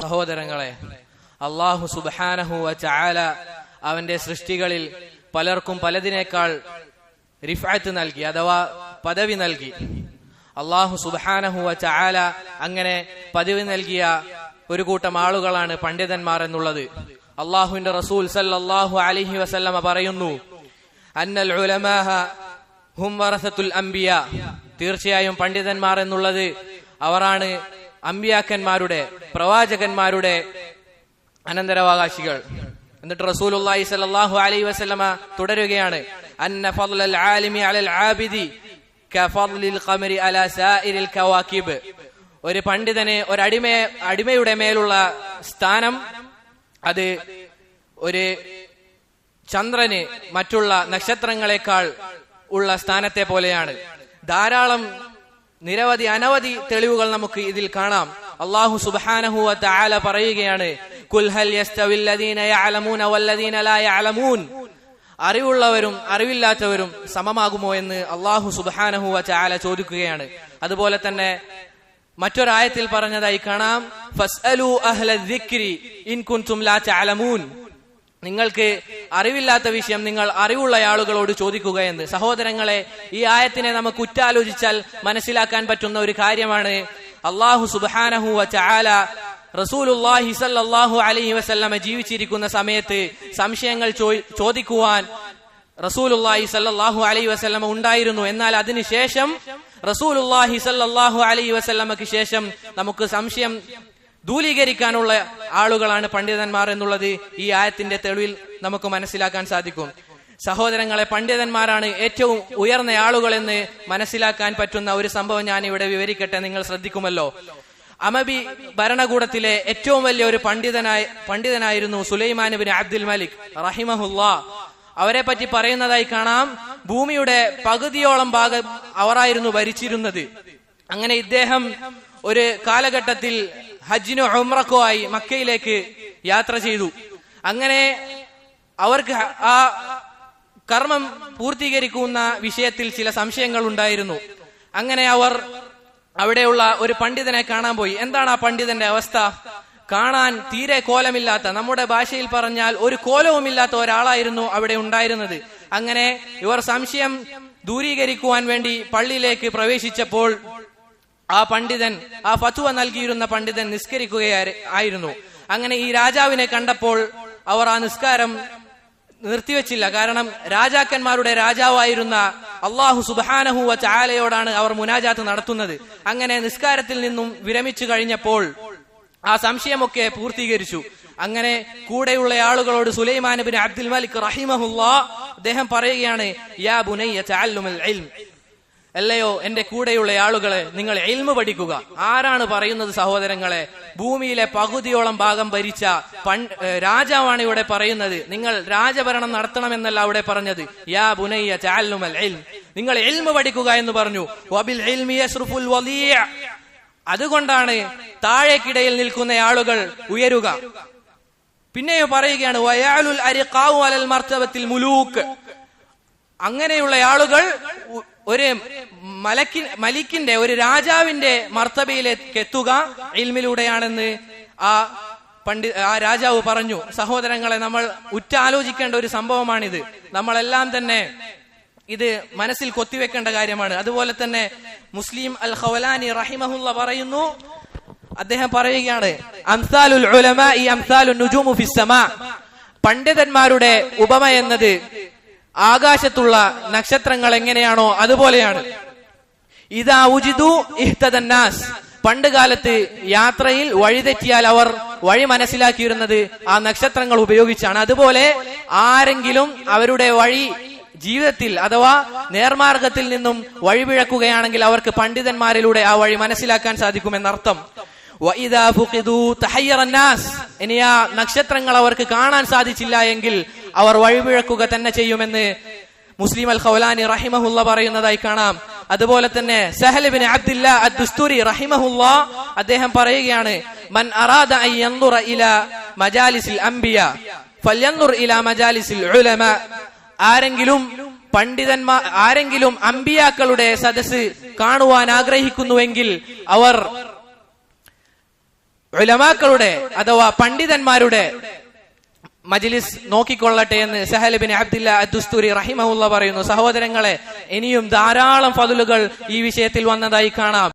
സഹോദരങ്ങളെ അള്ളാഹു സുബാനഹു ചാല അവന്റെ സൃഷ്ടികളിൽ പലർക്കും പലതിനേക്കാൾ റിഫാത്ത് നൽകി അഥവാ പദവി നൽകി. അള്ളാഹു സുബാനഹു ചാല അങ്ങനെ പദവി നൽകിയ ഒരു കൂട്ടം ആളുകളാണ് പണ്ഡിതന്മാർ എന്നുള്ളത്. അള്ളാഹുവിന്റെ റസൂൽ സല്ലാഹു അലിഹി വസല്ലമ പറയുന്നു അന്നൽ ഹും അംബിയ. തീർച്ചയായും പണ്ഡിതന്മാർ എന്നുള്ളത് അവരാണ് അമ്പിയാക്കന്മാരുടെ പ്രവാചകന്മാരുടെ അനന്തരാവകാശികൾ. എന്നിട്ട് റസൂലുള്ളാഹി സ്വല്ലല്ലാഹു അലൈഹി വസല്ലമ തുടരുകയാണ്. അന്ന ഫളൽ ആലിമി അലൽ ആബിദി കഫളിൽ ഖമരി അല സായിരിൽ ഒരു പണ്ഡിതനെ ഒരു അടിമ അടിമയുടെ മേലുള്ള സ്ഥാനം അത് ഒരു ചന്ദ്രന് മറ്റുള്ള നക്ഷത്രങ്ങളെക്കാൾ ഉള്ള സ്ഥാനത്തെ പോലെയാണ്. ധാരാളം നിരവധി അനവധി തെളിവുകൾ നമുക്ക് ഇതിൽ കാണാം. അള്ളാഹു സുബ്ഹാനഹു വ തആല പറയുകയാണ് അറിവുള്ളവരും അറിവില്ലാത്തവരും സമമാകുമോ എന്ന് അള്ളാഹു സുബ്ഹാനഹു വ തആല ചോദിക്കുകയാണ്. അതുപോലെ തന്നെ മറ്റൊരായത്തിൽ പറഞ്ഞതായി കാണാം ഫസ്അലു അഹ്ല ഇൻ ലാ തഅലമൂൻ. നിങ്ങൾക്ക് അറിവില്ലാത്ത വിഷയം നിങ്ങൾ അറിവുള്ള ആളുകളോട് ചോദിക്കുക എന്ന്. സഹോദരങ്ങളെ ഈ ആയത്തിനെ നമുക്ക് ഉറ്റാലോചിച്ചാൽ മനസ്സിലാക്കാൻ പറ്റുന്ന ഒരു കാര്യമാണ്. അള്ളാഹു സുബാനഹു ചാല റസൂലുല്ലാഹി സല്ലാഹു അലൈഹി വസല്ലമ ജീവിച്ചിരിക്കുന്ന സമയത്ത് സംശയങ്ങൾ ചോദിക്കുവാൻ റസൂലുല്ലാഹി സല്ലാഹു അലൈഹി വസല്ലമ ഉണ്ടായിരുന്നു. എന്നാൽ അതിനുശേഷം റസൂലുല്ലാഹി സല്ലാഹു അലൈഹി വസല്ലമക്ക് ശേഷം നമുക്ക് സംശയം ദൂലീകരിക്കാനുള്ള ആളുകളാണ് പണ്ഡിതന്മാർ എന്നുള്ളത് ഈ ആയത്തിന്റെ തെളിവിൽ നമുക്ക് മനസ്സിലാക്കാൻ സാധിക്കും. സഹോദരങ്ങളെ പണ്ഡിതന്മാരാണ് ഏറ്റവും ഉയർന്ന ആളുകൾ എന്ന് മനസ്സിലാക്കാൻ പറ്റുന്ന ഒരു സംഭവം ഞാൻ ഇവിടെ വിവരിക്കട്ടെ നിങ്ങൾ ശ്രദ്ധിക്കുമല്ലോ. അമബി ഭരണകൂടത്തിലെ ഏറ്റവും വലിയ ഒരു പണ്ഡിതനായ പണ്ഡിതനായിരുന്നു സുലൈമാൻ ബിൻ അബ്ദുൽ മലിക് റഹിമഹുല്ലാ. അവരെ പറ്റി പറയുന്നതായി കാണാം ഭൂമിയുടെ പകുതിയോളം ഭാഗം അവറായിരുന്നു ഭരിച്ചിരുന്നത്. അങ്ങനെ ഇദ്ദേഹം ഒരു കാലഘട്ടത്തിൽ ഹജ്ജിനോ ഉംറക്കോ ആയി മക്കയിലേക്ക് യാത്ര ചെയ്തു. അങ്ങനെ അവർക്ക് ആ കർമ്മം പൂർത്തീകരിക്കുന്ന വിഷയത്തിൽ ചില സംശയങ്ങൾ ഉണ്ടായിരുന്നു. അങ്ങനെ അവർ അവിടെയുള്ള ഒരു പണ്ഡിതനെ കാണാൻ പോയി. എന്താണ് ആ പണ്ഡിതന്റെ അവസ്ഥ? കാണാൻ തീരെ കോലമില്ലാത്ത നമ്മുടെ ഭാഷയിൽ പറഞ്ഞാൽ ഒരു കോലവുമില്ലാത്ത ഒരാളായിരുന്നു അവിടെ ഉണ്ടായിരുന്നത്. അങ്ങനെ ഇവർ സംശയം ദൂരീകരിക്കുവാൻ വേണ്ടി പള്ളിയിലേക്ക് പ്രവേശിച്ചപ്പോൾ ആ പണ്ഡിതൻ ആ ഫത്വ നൽകിയിരുന്ന പണ്ഡിതൻ നിസ്കരിക്കുകയായിരുന്നു അങ്ങനെ ഈ രാജാവിനെ കണ്ടപ്പോൾ അവർ ആ നിസ്കാരം നിർത്തിവെച്ചില്ല. കാരണം രാജാക്കന്മാരുടെ രാജാവായിരുന്ന അള്ളാഹു സുബാനഹുവ ചാലയോടാണ് അവർ മുനാജാത്ത് നടത്തുന്നത്. അങ്ങനെ നിസ്കാരത്തിൽ നിന്നും വിരമിച്ചു കഴിഞ്ഞപ്പോൾ ആ സംശയമൊക്കെ പൂർത്തീകരിച്ചു. അങ്ങനെ കൂടെയുള്ള ആളുകളോട് സുലൈമാൻ ബിൻ അബ്ദുൽ മലിക് റഹിമഹുല്ലാ അദ്ദേഹം പറയുകയാണ് യാ ഇൽം. അല്ലയോ എന്റെ കൂടെയുള്ള ആളുകളെ നിങ്ങൾ എൽമ പഠിക്കുക. ആരാണ് പറയുന്നത് സഹോദരങ്ങളെ? ഭൂമിയിലെ പകുതിയോളം ഭാഗം ഭരിച്ച രാജാവാണ് ഇവിടെ പറയുന്നത്. നിങ്ങൾ രാജഭരണം നടത്തണമെന്നല്ല അവിടെ പറഞ്ഞത്. യാ ബുനയ്യ ചാലുമൽ നിങ്ങൾ എൽമ പഠിക്കുക എന്ന് പറഞ്ഞു. വബിൽ വലിയ അതുകൊണ്ടാണ് താഴേക്കിടയിൽ നിൽക്കുന്ന ആളുകൾ ഉയരുക. പിന്നെയോ പറയുകയാണ് വയാലുൽ അരിഖാവു അലൽ മർത്തബത്തിൽ മുലൂക്ക്. അങ്ങനെയുള്ള ആളുകൾ ഒരു മലക്കി മലിക്കിന്റെ ഒരു രാജാവിന്റെ മർത്തബയിലേക്ക് എത്തുക ഇൽമിലൂടെയാണെന്ന് ആ പണ്ഡി ആ രാജാവ് പറഞ്ഞു. സഹോദരങ്ങളെ നമ്മൾ ഉറ്റാലോചിക്കേണ്ട ഒരു സംഭവമാണിത്. നമ്മളെല്ലാം തന്നെ ഇത് മനസ്സിൽ കൊത്തിവെക്കേണ്ട കാര്യമാണ്. അതുപോലെ തന്നെ മുസ്ലിം അൽ ഖവലാനി റഹിമഹുല്ല പറയുന്നു അദ്ദേഹം പറയുകയാണ് അംസാലുൽ ഈ അംസാലുൻ നുജൂമു ഫിസ്സമ പണ്ഡിതന്മാരുടെ ഉപമ എന്നത് ആകാശത്തുള്ള നക്ഷത്രങ്ങൾ എങ്ങനെയാണോ അതുപോലെയാണ്. ഇതാ ഉചിതു ഇഹ്തദന്നാസ് പണ്ട് കാലത്ത് യാത്രയിൽ വഴിതെറ്റിയാൽ അവർ വഴി മനസ്സിലാക്കിയിരുന്നത് ആ നക്ഷത്രങ്ങൾ ഉപയോഗിച്ചാണ്. അതുപോലെ ആരെങ്കിലും അവരുടെ വഴി ജീവിതത്തിൽ അഥവാ നേർമാർഗത്തിൽ നിന്നും വഴിപിഴക്കുകയാണെങ്കിൽ അവർക്ക് പണ്ഡിതന്മാരിലൂടെ ആ വഴി മനസ്സിലാക്കാൻ സാധിക്കുമെന്നർത്ഥം. ഇനി ആ നക്ഷത്രങ്ങൾ അവർക്ക് കാണാൻ സാധിച്ചില്ല എങ്കിൽ അവർ വഴിപിഴക്കുക തന്നെ ചെയ്യുമെന്ന് മുസ്ലിം അൽ ഖൗലാനി റഹിമഹുല്ല പറയുന്നതായി കാണാം. അതുപോലെ തന്നെ സഹലിബിൻ അബ്ദില്ല അദ്ദുസ്തുരി റഹിമഹുല്ല അദ്ദേഹം പറയുകയാണ് മൻ അറാദ അൻ ഇല മജാലിസിൽ അംബിയ ഫല്യൻദുർ ഇല മജാലിസിൽ ഉലമ. ആരെങ്കിലും പണ്ഡിതന്മാർ ആരെങ്കിലും അമ്പിയാക്കളുടെ സദസ് കാണുവാൻ ആഗ്രഹിക്കുന്നുവെങ്കിൽ അവർ ഉലമാക്കളുടെ അഥവാ പണ്ഡിതന്മാരുടെ മജ്ലിസ് നോക്കിക്കൊള്ളട്ടെ എന്ന് സഹലബിൻ അബ്ദില്ല അദ്ദുസ്തുരി റഹിമഹുല്ല പറയുന്നു. സഹോദരങ്ങളെ ഇനിയും ധാരാളം ഫതിലുകൾ ഈ വിഷയത്തിൽ വന്നതായി കാണാം.